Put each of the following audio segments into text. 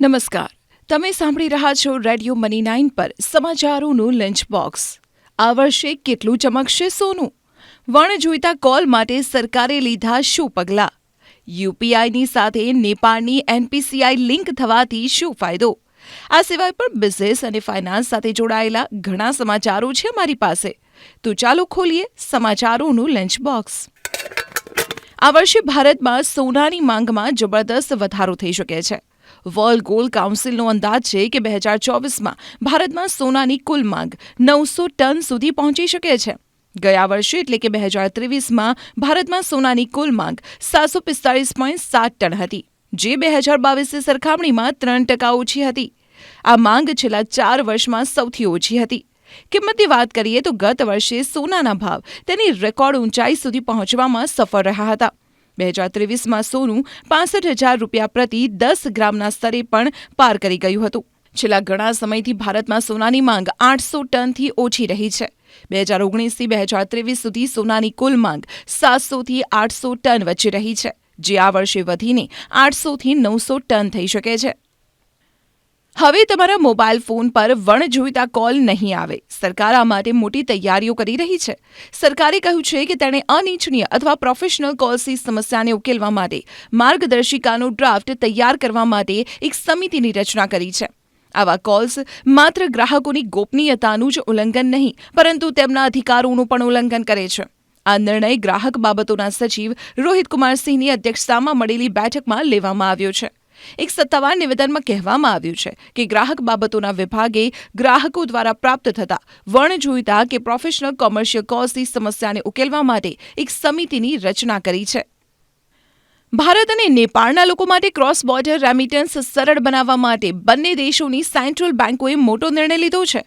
નમસ્કાર. તમે સાંભળી રહ્યા છો રેડિયો મની નાઇન પર સમાચારોનું લંચ બોક્સ આ વર્ષે કેટલું ચમકશે સોનું? વણ જોઈતા કોલ માટે સરકારે લીધા શું પગલાં? યુપીઆઈની સાથે નેપાળની એનપીસીઆઈ લિંક થવાથી શું ફાયદો? આ સિવાય પણ બિઝનેસ અને ફાઇનાન્સ સાથે જોડાયેલા ઘણા સમાચારો છે અમારી પાસે. તો ચાલો ખોલીએ સમાચારોનું લંચ બોક્સ આ વર્ષે ભારતમાં સોનાની માંગમાં જબરદસ્ત વધારો થઈ શકે છે. વર્લ્ડ ગોલ્ડ કાઉન્સિલનો અંદાજ છે કે બે હજાર ચોવીસમાં ભારતમાં સોનાની કુલ માંગ નવસો ટન સુધી પહોંચી શકે છે. ગયા વર્ષે એટલે કે બે હજાર ત્રેવીસમાં ભારતમાં સોનાની કુલ માંગ સાતસો પિસ્તાળીસ પોઈન્ટ સાત ટન હતી, જે બે હજાર બાવીસની સરખામણીમાં ત્રણ ટકા ઓછી હતી. આ માંગ છેલ્લા ચાર વર્ષમાં સૌથી ઓછી હતી. કિંમતની વાત કરીએ તો ગત વર્ષે સોનાના ભાવ તેની રેકોર્ડ ઊંચાઈ સુધી પહોંચવામાં સફળ રહ્યા હતા. બે હજાર ત્રેવીસમાં સોનું પાસઠ હજાર રૂપિયા પ્રતિ દસ ગ્રામના સ્તરે પણ પાર કરી ગયું હતું. છેલ્લા ઘણા સમયથી ભારતમાં સોનાની માંગ આઠસો ટનથી ઓછી રહી છે. બે હજાર ઓગણીસથી બે હજાર ત્રેવીસ સુધી સોનાની કુલ માંગ સાતસોથી આઠસો ટન વચ્ચે રહી છે, જે આ વર્ષે વધીને આઠસોથી નવસો ટન થઈ શકે છે. હવે તમારા મોબાઈલ ફોન પર વણજોઈતા કોલ નહીં આવે. સરકાર આ માટે મોટી તૈયારીઓ કરી રહી છે. સરકારે કહ્યું છે કે તેણે અનિચ્છનીય અથવા પ્રોફેશનલ કોલ્સની સમસ્યાને ઉકેલવા માટે માર્ગદર્શિકાનો ડ્રાફ્ટ તૈયાર કરવા માટે એક સમિતિની રચના કરી છે. આવા કોલ્સ માત્ર ગ્રાહકોની ગોપનીયતાનું જ ઉલ્લંઘન નહીં, પરંતુ તેમના અધિકારોનું પણ ઉલ્લંઘન કરે છે. આ નિર્ણય ગ્રાહક બાબતોના સચિવ રોહિત કુમાર સિંહની અધ્યક્ષતામાં મળેલી બેઠકમાં લેવામાં આવ્યો છે. એક સત્તાવાર નિવેદનમાં કહેવામાં આવ્યું છે કે ગ્રાહક બાબતોના વિભાગે ગ્રાહકો દ્વારા પ્રાપ્ત થતા વર્ણ જોઈતા કે પ્રોફેશનલ કોમર્શિયલ કોઝની સમસ્યાને ઉકેલવા માટે એક સમિતિની રચના કરી છે. ભારત અને નેપાળના લોકો માટે ક્રોસ બોર્ડર રેમિટન્સ સરળ બનાવવા માટે બંને દેશોની સેન્ટ્રલ બેન્કોએ મોટો નિર્ણય લીધો છે.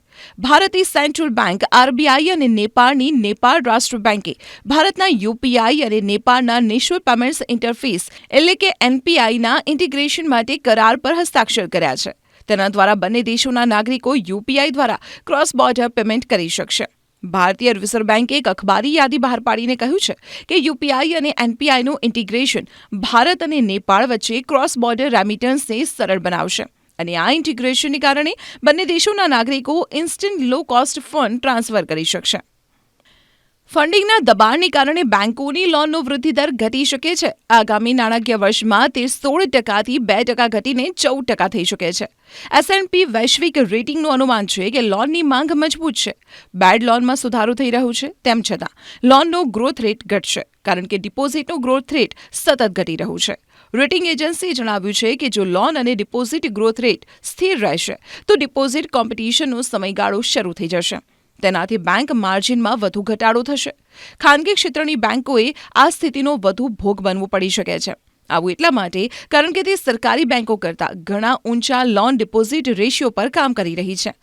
ભારતીય સેન્ટ્રલ બેંક આરબીઆઈ અને નેપાળની નેપાળ રાષ્ટ્ર બેન્કે ભારતના યુપીઆઈ અને નેપાળના નેશનલ પેમેન્ટ્સ ઇન્ટરફેસ એટલે કે એનપીઆઈના ઇન્ટિગ્રેશન માટે કરાર પર હસ્તાક્ષર કર્યા છે. તેના દ્વારા બંને દેશોના નાગરિકો યુપીઆઈ દ્વારા ક્રોસ બોર્ડર પેમેન્ટ કરી શકશે. ભારતીય રિઝર્વ બેન્કે એક અખબારી યાદી બહાર પાડીને કહ્યું છે કે યુપીઆઈ અને એનપીઆઈનું ઇન્ટિગ્રેશન ભારત અને નેપાળ વચ્ચે ક્રોસ બોર્ડર રેમિટન્સને સરળ બનાવશે. અને આ ઇન્ટિગ્રેશનને કારણે બંને દેશોના નાગરિકો instant low cost fund transfer કરી શકશે. ફંડિંગના દબાણને કારણે બેંકોની લોનનો વૃદ્ધિદર ઘટી શકે છે. આગામી નાણાકીય વર્ષમાં તે સોળ ટકાથી બે ટકા ઘટીને ચૌદ ટકા થઈ શકે છે. એસએનપી વૈશ્વિક રેટિંગનું અનુમાન છે કે લોનની માંગ મજબૂત છે. બેડ લોનમાં સુધારો થઈ રહ્યો છે, તેમ છતાં લોનનો ગ્રોથ રેટ ઘટશે, કારણ કે ડિપોઝિટનો ગ્રોથ રેટ સતત ઘટી રહ્યું છે. રેટિંગ એજન્સીએ જણાવ્યું છે કે જો લોન અને ડિપોઝિટ ગ્રોથ રેટ સ્થિર રહેશે, તો ડિપોઝિટ કોમ્પિટિશનનો સમયગાળો શરૂ થઈ જશે. તેનાથી બેંક માર્જિનમાં વધુ ઘટાડો થશે. ખાનગી ક્ષેત્રની બેંકોએ આ સ્થિતિનો વધુ ભોગ બનવું પડી શકે છે. આવું એટલા માટે કારણ કે તે સરકારી બેંકો કરતાં ઘણા ઊંચા લોન ડિપોઝિટ રેશિયો પર કામ કરી રહી છે.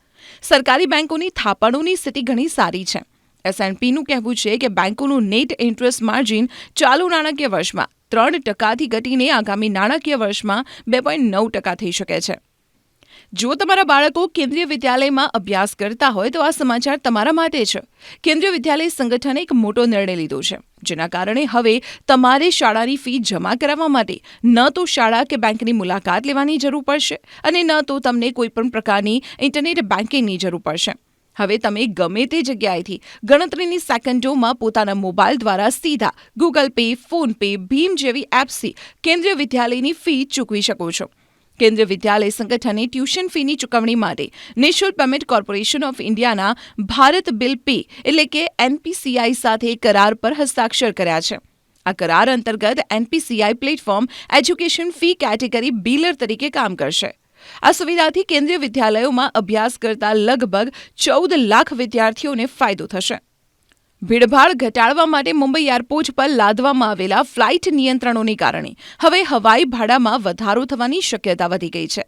સરકારી બેંકોની થાપણોની સ્થિતિ ઘણી સારી છે. એસએનપીનું કહેવું છે કે બેંકોનું નેટ ઇન્ટરેસ્ટ માર્જિન ચાલુ નાણાકીય વર્ષમાં ત્રણ ટકાથી ઘટીને આગામી નાણાકીય વર્ષમાં બે પોઈન્ટ નવ ટકા થઈ શકે છે. જો તમારા બાળકો કેન્દ્રીય વિદ્યાલયમાં અભ્યાસ કરતા હોય, તો આ સમાચાર તમારા માટે છે. કેન્દ્રીય વિદ્યાલય સંગઠને એક મોટો નિર્ણય લીધો છે. જેના કારણે હવે તમારે શાળાની ફી જમા કરાવવા માટે ન તો શાળા કે બેંકની મુલાકાત લેવાની જરૂર પડશે અને ન તો તમને કોઈપણ પ્રકારની ઇન્ટરનેટ બેન્કિંગની જરૂર પડશે. હવે તમે ગમે તે જગ્યાએથી ગણતરીની સેકન્ડોમાં પોતાના મોબાઈલ દ્વારા સીધા ગૂગલ પે ફોન પે ભીમ જેવી એપ્સથી કેન્દ્રીય વિદ્યાલયની ફી ચૂકવી શકો છો. કેન્દ્રીય વિદ્યાલય સંગઠને ટ્યુશન ફીની ચૂકવણી માટે નેશનલ પેમેન્ટ કોર્પોરેશન ઓફ ઇન્ડિયાના ભારત બિલ પે એટલે કે એનપીસીઆઈ સાથે કરાર પર હસ્તાક્ષર કર્યા છે. આ કરાર અંતર્ગત NPCI platform education fee category biller તરીકે કામ કરશે. આ સુવિધાથી કેન્દ્રીય વિદ્યાલયોમાં અભ્યાસ કરતા લગભગ ચૌદ લાખ વિદ્યાર્થીઓને ફાયદો થશે. ભીડભાડ ઘટાડવા માટે મુંબઈ એરપોર્ટ પર લાદવામાં આવેલા ફ્લાઇટ નિયંત્રણોને કારણે હવે હવાઈ ભાડામાં વધારો થવાની શક્યતા વધી ગઈ છે.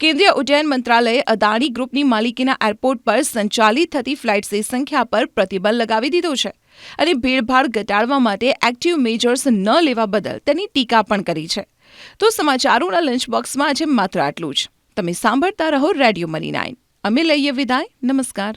કેન્દ્રીય ઉડ્ડયન મંત્રાલયે અદાણી ગ્રુપની માલિકીના એરપોર્ટ પર સંચાલિત થતી ફ્લાઇટ્સની સંખ્યા પર પ્રતિબંધ લગાવી દીધો છે અને ભીડભાડ ઘટાડવા માટે એક્ટિવ મેજર્સ ન લેવા બદલ તેની ટીકા પણ કરી છે. તો સમાચારોના લંચ બોક્સમાં આજે માત્ર આટલું જ. તમે સાંભળતા રહો રેડિયો મની નાઇન અમે લઈએ વિદાય. નમસ્કાર.